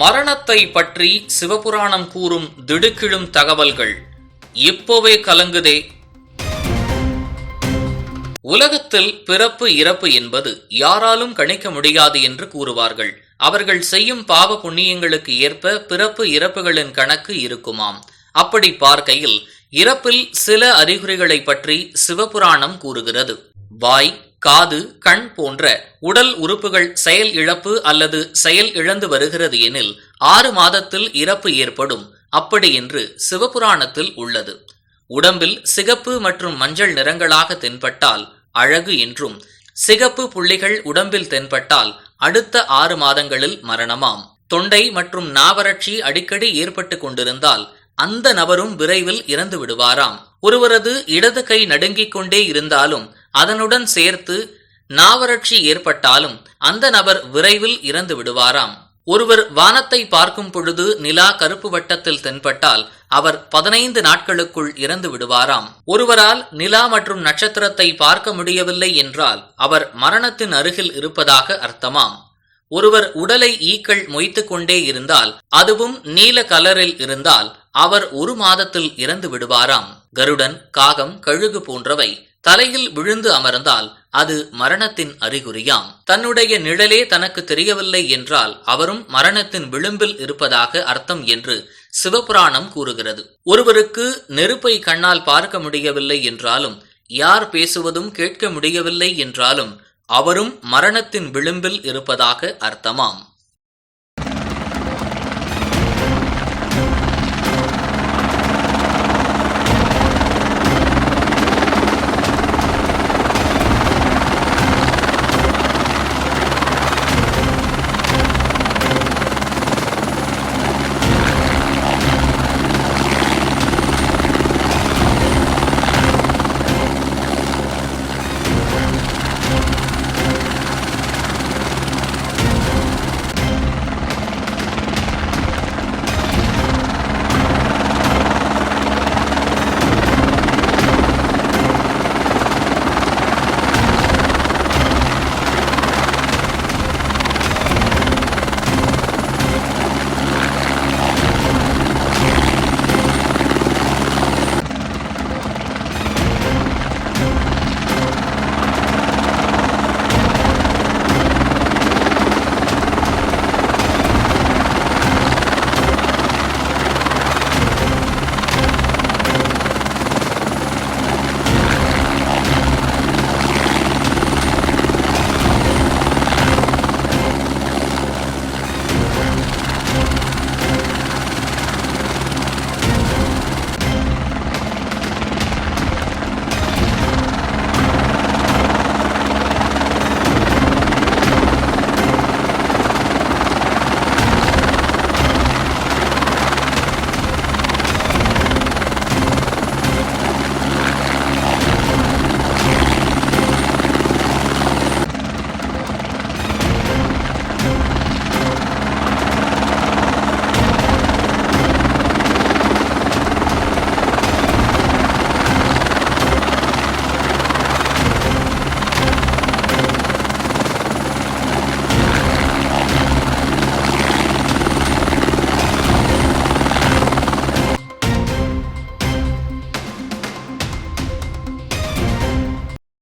மரணத்தை பற்றி சிவபுராணம் கூறும் திடுக்கிடும் தகவல்கள் இப்போவே கலங்குதே. உலகத்தில் பிறப்பு இறப்பு என்பது யாராலும் கணிக்க முடியாது என்று கூறுவார்கள். அவர்கள் செய்யும் பாவ புண்ணியங்களுக்கு ஏற்ப பிறப்பு இறப்புகளின் கணக்கு இருக்குமாம். அப்படி பார்க்கையில் இறப்பில் சில அறிகுறிகளை பற்றி சிவபுராணம் கூறுகிறது. வாய் காது கண் போன்ற உடல் உறுப்புகள் செயல் இழப்பு அல்லது செயல் இழந்து வருகிறது எனில் ஆறு மாதத்தில் இறப்பு ஏற்படும். அப்படி என்று சிவபுராணத்தில் உள்ளது. உடம்பில் சிகப்பு மற்றும் மஞ்சள் நிறங்களாக தென்பட்டால் அழகு என்றும் சிகப்பு புள்ளிகள் உடம்பில் தென்பட்டால் அடுத்த ஆறு மாதங்களில் மரணமாம். தொண்டை மற்றும் நாவறட்சி அடிக்கடி ஏற்பட்டு கொண்டிருந்தால் அந்த நபரும் விரைவில் இறந்து விடுவாராம். ஒருவரது இடது கை நடுங்கிக் கொண்டே இருந்தாலும் அதனுடன் சேர்த்து நாவறட்சி ஏற்பட்டாலும் அந்த நபர் விரைவில் இறந்து விடுவாராம். ஒருவர் வானத்தை பார்க்கும் பொழுது நிலா கருப்பு வட்டத்தில் தென்பட்டால் அவர் பதினைந்து நாட்களுக்குள் இறந்து விடுவாராம். ஒருவரால் நிலா மற்றும் நட்சத்திரத்தை பார்க்க முடியவில்லை என்றால் அவர் மரணத்தின் அருகில் இருப்பதாக அர்த்தமாம். ஒருவர் உடலை ஈக்கள் மொய்த்து கொண்டே இருந்தால் அதுவும் நீல கலரில் இருந்தால் அவர் ஒரு மாதத்தில் இறந்து விடுவாராம். கருடன் காகம் கழுகு போன்றவை தலையில் விழுந்து அமர்ந்தால் அது மரணத்தின் அறிகுறியாம். தன்னுடைய நிழலே தனக்கு தெரியவில்லை என்றால் அவரும் மரணத்தின் விளிம்பில் இருப்பதாக அர்த்தம் என்று சிவபுராணம் கூறுகிறது. ஒருவருக்கு நெருப்பை கண்ணால் பார்க்க முடியவில்லை என்றாலும் யார் பேசுவதும் கேட்க முடியவில்லை என்றாலும் அவரும் மரணத்தின் விளிம்பில் இருப்பதாக அர்த்தமாம்.